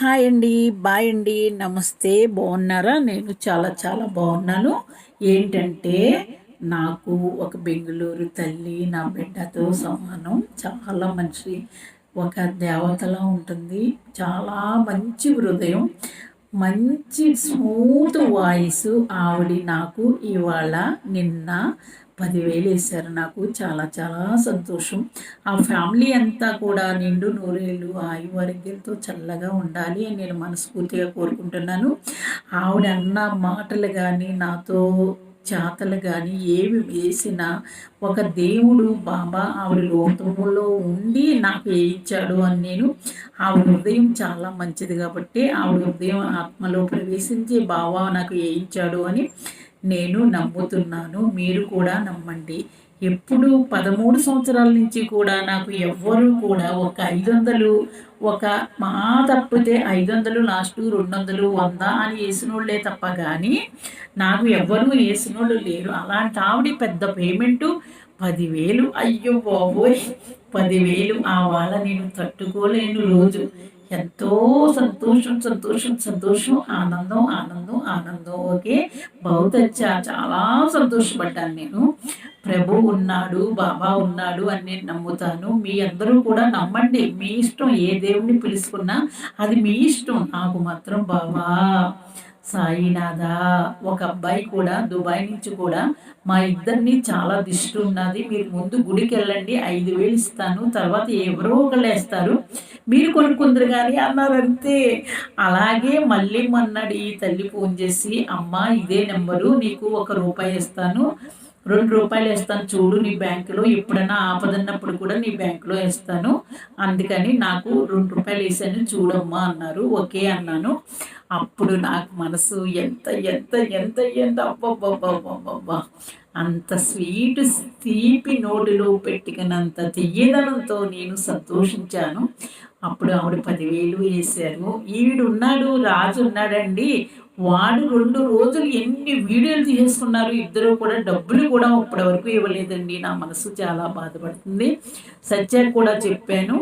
Hi అండి bye అండి నమస్తే బాగున్నారా? నేను చాలా చాలా బాగున్నాను. ఏంటంటే నాకు ఒక బెంగళూరు తల్లి నా బిడ్డతో సమానం. చాలా మంచి ఒక దేవతలా ఉంటుంది. చాలా మంచి హృదయం. మంచి స్మూత్ వాయిస్ ఆవిడ నాకు ఇవాళ నిన్న పదివేలు వేశారు. నాకు చాలా చాలా సంతోషం. ఆ ఫ్యామిలీ అంతా కూడా నిండు నూరేళ్ళు ఆయువారోగ్యంతో చల్లగా ఉండాలి అని నేను మనస్ఫూర్తిగా కోరుకుంటున్నాను. ఆవిడ అన్న మాటలు కానీ నాతో చేతలు కానీ ఏవి వేసినా ఒక దేవుడు బాబా ఆవిడ లోకంలో ఉండి నాకు వేయించాడు అని నేను ఆవిడ హృదయం చాలా మంచిది కాబట్టి ఆవిడ హృదయం ఆత్మలో ప్రవేశించి బాబా నాకు వేయించాడు అని నేను నమ్ముతున్నాను మీరు కూడా నమ్మండి. ఎప్పుడు పదమూడు సంవత్సరాల నుంచి కూడా నాకు ఎవ్వరూ కూడా ఒక ఐదు వందలు ఒక మా తప్పితే ఐదు వందలు లాస్ట్ రెండు వందలు వంద అని వేసినోళ్ళే తప్ప కానీ నాకు ఎవ్వరూ వేసినోళ్ళు లేరు. అలాంటి ఆవిడ పెద్ద పేమెంటు పదివేలు. అయ్యో బాబోయ్! పదివేలు ఆ వాళ్ళ నేను తట్టుకోలేను రోజు. ఎంతో సంతోషం సంతోషం సంతోషం ఆనందం ఆనందం ఆనందం. ఓకే? బహుతచ్చ. చాలా సంతోషపడ్డాను నేను. ప్రభు ఉన్నాడు బాబా ఉన్నాడు అని నేను నమ్ముతాను. మీ అందరూ కూడా నమ్మండి. మీ ఇష్టం ఏ దేవుణ్ణి పిలుచుకున్నా అది మీ ఇష్టం. నాకు మాత్రం బాబా సాయినాథ ఒక అబ్బాయి కూడా దుబాయ్ నుంచి కూడా మా ఇద్దరిని చాలా దిష్టి ఉన్నది మీరు ముందు గుడికి వెళ్ళండి ఐదు వేలు ఇస్తాను తర్వాత ఎవరో ఒకళ్ళు వేస్తారు. మీరు కొనుక్కుందరు కానీ అన్నారు అంతే అలాగే మళ్ళీ మొన్నటి తల్లి ఫోన్ చేసి అమ్మ ఇదే నెంబరు నీకు ఒక రూపాయి ఇస్తాను రెండు రూపాయలు వేస్తాను చూడు నీ బ్యాంకులో ఎప్పుడైనా ఆపదన్నప్పుడు కూడా నీ బ్యాంకులో వేస్తాను. అందుకని నాకు రెండు రూపాయలు వేసాను చూడమ్మా అన్నారు. ఓకే అన్నాను. అప్పుడు నాకు మనసు ఎంత ఎంత ఎంత ఎంత అబ్బబ్బబ్బబ్బబ్బా అంత స్వీట్ తీపి నోటిలో పెట్టుకున్నంత తీయదనంతో నేను సంతోషించాను. అప్పుడు ఆవిడ పదివేలు వేశారు. ఈవిడు ఉన్నాడు రాజు ఉన్నాడండి వాడు రెండు రోజులు ఎన్ని వీడియోలు తీసేసుకున్నారు ఇద్దరు కూడా డబ్బులు కూడా ఇప్పటి వరకు ఇవ్వలేదండి. నా మనసు చాలా బాధపడుతుంది. సత్య కూడా చెప్పాను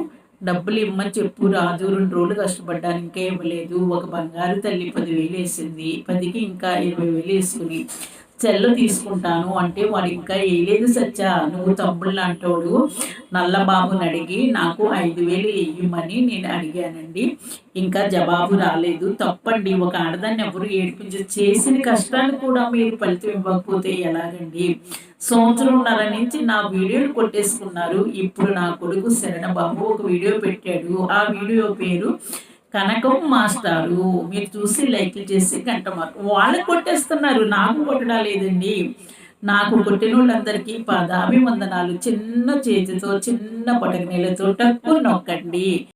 డబ్బులు ఇమ్మని చెప్పు రాజు. రెండు రోజులు కష్టపడ్డాను ఇంకా ఇవ్వలేదు. ఒక బంగారు తల్లి పదివేలు వేసింది. పదికి ఇంకా ఇరవై వేలు వేసుకుని చెల్ల తీసుకుంటాను అంటే వాడు ఇంకా వేయలేదు సచ్చా నువ్వు తమ్ముళ్ళు లాంటోడు. నల్లబాబుని అడిగి నాకు ఐదు వేలు వేయమని నేను అడిగానండి. ఇంకా జవాబు రాలేదు. తప్పండి ఒక ఆడదాన్ని ఎవరు ఏడిపించి చేసిన కష్టాన్ని కూడా మీరు ఫలితం ఇవ్వకపోతే ఎలాగండి? సంవత్సరంన్నర నుంచి నా వీడియోలు కొట్టేసుకున్నారు. ఇప్పుడు నా కొడుకు శరణబాబు ఒక వీడియో పెట్టాడు. ఆ వీడియో పేరు కనకం మాస్టారు మీరు చూసి లైక్లు చేసి గంట మార్కు వాళ్ళకి కొట్టేస్తున్నారు. నాకు కొట్టడం లేదండి. నాకు కొట్టిన వాళ్ళందరికీ పాదాభివందనాలు. చిన్న చేతితో చిన్న పటక నీళ్ళతో టక్కు నొక్కండి.